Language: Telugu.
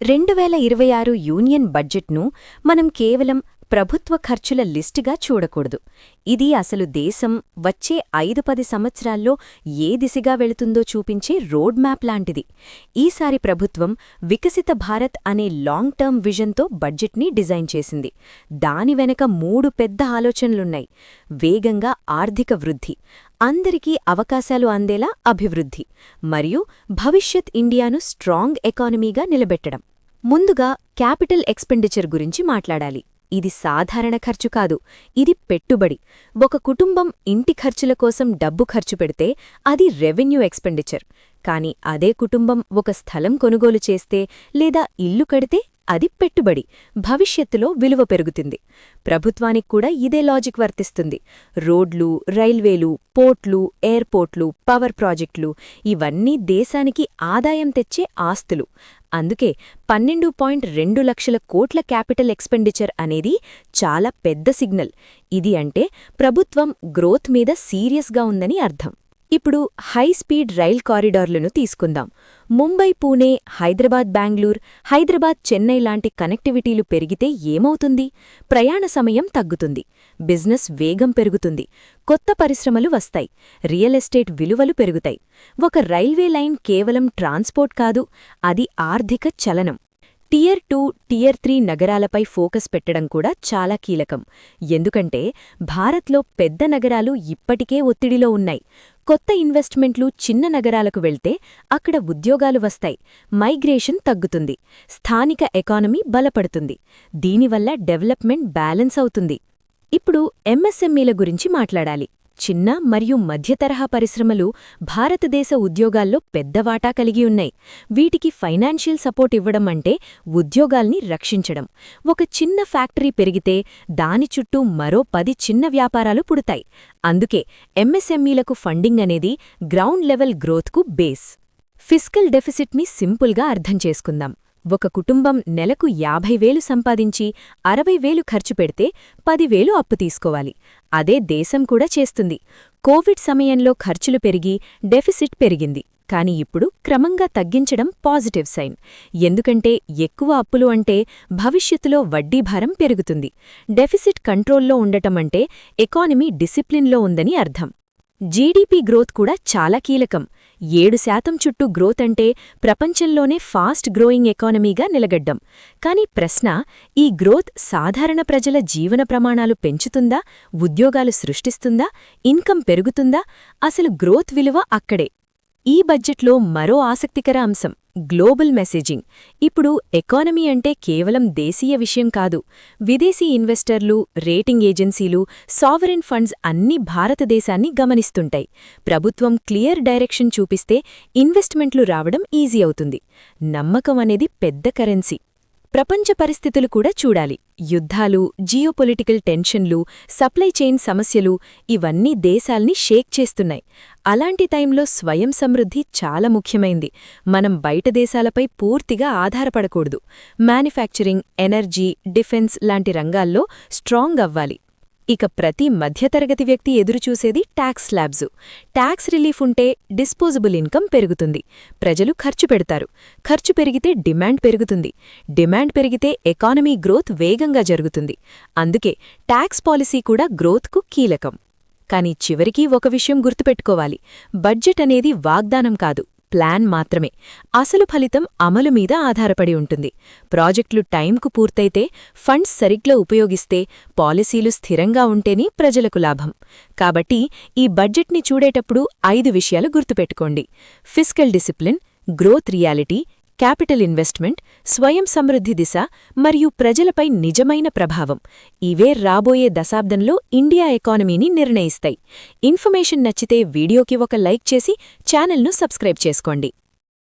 రెండు వేల ఇరవై ఆరు యూనియన్ బడ్జెట్ను మనం కేవలం ప్రభుత్వ ఖర్చుల లిస్టుగా చూడకూడదు. ఇది అసలు దేశం వచ్చే ఐదు పది సంవత్సరాల్లో ఏ దిశగా వెళుతుందో చూపించే రోడ్ మ్యాప్ లాంటిది. ఈసారి ప్రభుత్వం వికసిత భారత్ అనే లాంగ్ టర్మ్ విజన్తో బడ్జెట్ని డిజైన్ చేసింది. దాని వెనక మూడు పెద్ద ఆలోచనలున్నాయి. వేగంగా ఆర్థిక వృద్ధి అందరికీ అవకాశాలు అందేలా అభివృద్ధి మరియు భవిష్యత్ ఇండియాను స్ట్రాంగ్ ఎకానమీగా నిలబెట్టడం. ముందుగా క్యాపిటల్ ఎక్స్పెండిచర్ గురించి మాట్లాడాలి. ఇది సాధారణ ఖర్చు కాదు. ఇది పెట్టుబడి. ఒక కుటుంబం ఇంటి ఖర్చుల కోసం డబ్బు ఖర్చు పెడితే అది రెవెన్యూ ఎక్స్పెండిచర్. కాని అదే కుటుంబం ఒక స్థలం కొనుగోలు చేస్తే లేదా ఇల్లు కడితే అది పెట్టుబడి. భవిష్యత్తులో విలువ పెరుగుతుంది. ప్రభుత్వానికి కూడా ఇదే లాజిక్ వర్తిస్తుంది. రోడ్లు రైల్వేలు పోర్ట్లు ఎయిర్పోర్ట్లు పవర్ ప్రాజెక్టులు ఇవన్నీ దేశానికి ఆదాయం తెచ్చే ఆస్తులు. అందుకే పన్నెండు పాయింట్ రెండు లక్షల కోట్ల క్యాపిటల్ ఎక్స్పెండిచర్ అనేది చాలా పెద్ద సిగ్నల్. ఇది అంటే ప్రభుత్వం గ్రోత్ మీద సీరియస్గా ఉందని అర్థం. ఇప్పుడు హై స్పీడ్ రైల్ కారిడార్లను తీసుకుందాం. ముంబై పూణే హైదరాబాద్ బెంగళూర్ హైదరాబాద్ చెన్నై లాంటి కనెక్టివిటీలు పెరిగితే ఏమవుతుంది? ప్రయాణ సమయం తగ్గుతుంది. బిజినెస్ వేగం పెరుగుతుంది. కొత్త పరిశ్రమలు వస్తాయి. రియల్ ఎస్టేట్ విలువలు పెరుగుతాయి. ఒక రైల్వే లైన్ కేవలం ట్రాన్స్పోర్ట్ కాదు అది ఆర్థిక చలనం. టియర్ టూ టియర్ త్రీ నగరాలపై ఫోకస్ పెట్టడం కూడా చాలా కీలకం. ఎందుకంటే భారత్లో పెద్ద నగరాలు ఇప్పటికే ఒత్తిడిలో ఉన్నాయి. కొత్త ఇన్వెస్ట్మెంట్లు చిన్న నగరాలకు వెళ్తే అక్కడ ఉద్యోగాలు వస్తాయి. మైగ్రేషన్ తగ్గుతుంది. స్థానిక ఎకానమీ బలపడుతుంది. దీనివల్ల డెవలప్మెంట్ బ్యాలెన్స్ అవుతుంది. ఇప్పుడు ఎంఎస్ఎంఈల గురించి మాట్లాడాలి. చిన్న మరియు మధ్యతరహా పరిశ్రమలు భారతదేశ ఉద్యోగాల్లో పెద్ద వాటా కలిగి ఉన్నాయి. వీటికి ఫైనాన్షియల్ సపోర్ట్ ఇవ్వడం అంటే ఉద్యోగాల్ని రక్షించడం. ఒక చిన్న ఫ్యాక్టరీ పెరిగితే దాని చుట్టూ మరో పది చిన్న వ్యాపారాలు పుడతాయి. అందుకే ఎంఎస్ఎంఈలకు ఫండింగ్ అనేది గ్రౌండ్ లెవెల్ గ్రోత్కు బేస్. ఫిస్కల్ డెఫిసిట్ని సింపుల్గా అర్థం చేసుకుందాం. ఒక కుటుంబం నెలకు యాభై వేలు సంపాదించి అరవై వేలు ఖర్చు పెడితే పదివేలు అప్పు తీసుకోవాలి. అదే దేశం కూడా చేస్తుంది. కోవిడ్ సమయంలో ఖర్చులు పెరిగి డెఫిసిట్ పెరిగింది. కాని ఇప్పుడు క్రమంగా తగ్గించడం పాజిటివ్ సైన్. ఎందుకంటే ఎక్కువ అప్పులు అంటే భవిష్యత్తులో వడ్డీ భారం పెరుగుతుంది. డెఫిసిట్ కంట్రోల్లో ఉండటం అంటే ఎకానమీ డిసిప్లిన్లో ఉందని అర్థం. జీడీపీ గ్రోత్ కూడా చాలా కీలకం. ఏడు శాతం చుట్టూ గ్రోత్ అంటే ప్రపంచంలోనే ఫాస్ట్ గ్రోయింగ్ ఎకానమీగా నిలగడ్డం. కాని ప్రశ్న ఈ గ్రోత్ సాధారణ ప్రజల జీవన ప్రమాణాలు పెంచుతుందా? ఉద్యోగాలు సృష్టిస్తుందా? ఇన్కమ్ పెరుగుతుందా? అసలు గ్రోత్ విలువ అక్కడే. ఈ బడ్జెట్లో మరో ఆసక్తికర అంశం. Global messaging. ఇప్పుడు ఎకానమీ అంటే కేవలం దేశీయ విషయం కాదు. విదేశీ ఇన్వెస్టర్లు రేటింగ్ ఏజెన్సీలు సావరెన్ ఫండ్స్ అన్ని భారతదేశాన్ని గమనిస్తుంటాయి. ప్రభుత్వం క్లియర్ డైరెక్షన్ చూపిస్తే ఇన్వెస్ట్మెంట్లు రావడం ఈజీ అవుతుంది. నమ్మకం అనేది పెద్ద కరెన్సీ. ప్రపంచ పరిస్థితులు కూడా చూడాలి. యుద్ధాలు జియోపొలిటికల్ టెన్షన్లు సప్లై చైన్ సమస్యలు ఇవన్నీ దేశాల్ని షేక్ చేస్తున్నాయి. అలాంటి టైంలో స్వయం సమృద్ధి చాలా ముఖ్యమైంది. మనం బయట దేశాలపై పూర్తిగా ఆధారపడకూడదు. మ్యానుఫ్యాక్చరింగ్ ఎనర్జీ డిఫెన్స్ లాంటి రంగాల్లో స్ట్రాంగ్ అవ్వాలి. ఇక ప్రతి మధ్యతరగతి వ్యక్తి ఎదురుచూసేది ట్యాక్స్ స్లాబ్జు ట్యాక్స్ రిలీఫ్ ఉంటే డిస్పోజబుల్ ఇన్కమ్ పెరుగుతుంది. ప్రజలు ఖర్చు పెడతారు. ఖర్చు పెరిగితే డిమాండ్ పెరుగుతుంది. డిమాండ్ పెరిగితే ఎకానమీ గ్రోత్ వేగంగా జరుగుతుంది. అందుకే ట్యాక్స్ పాలసీ కూడా గ్రోత్కు కీలకం. కానీ చివరికి ఒక విషయం గుర్తుపెట్టుకోవాలి. బడ్జెట్ అనేది వాగ్దానం కాదు. ప్లాన్ మాత్రమే. అసలు ఫలితం అమలు మీద ఆధారపడి ఉంటుంది. ప్రాజెక్టులు టైంకు పూర్తయితే ఫండ్స్ సరిగ్గా ఉపయోగిస్తే పాలసీలు స్థిరంగా ఉంటేనే ప్రజలకు లాభం. కాబట్టి ఈ బడ్జెట్ని చూడేటప్పుడు ఐదు విషయాలు గుర్తుపెట్టుకోండి. Fiscal discipline growth reality capital investment స్వయం సమృద్ధి దిశ మరియు ప్రజలపై నిజమైన ప్రభావం. ఇవే రాబోయే దశాబ్దంలో ఇండియా ఎకానమీని నిర్ణయిస్తాయి. ఇన్ఫర్మేషన్ నచ్చితే వీడియోకి ఒక లైక్ చేసి ఛానల్ను సబ్స్క్రైబ్ చేసుకోండి.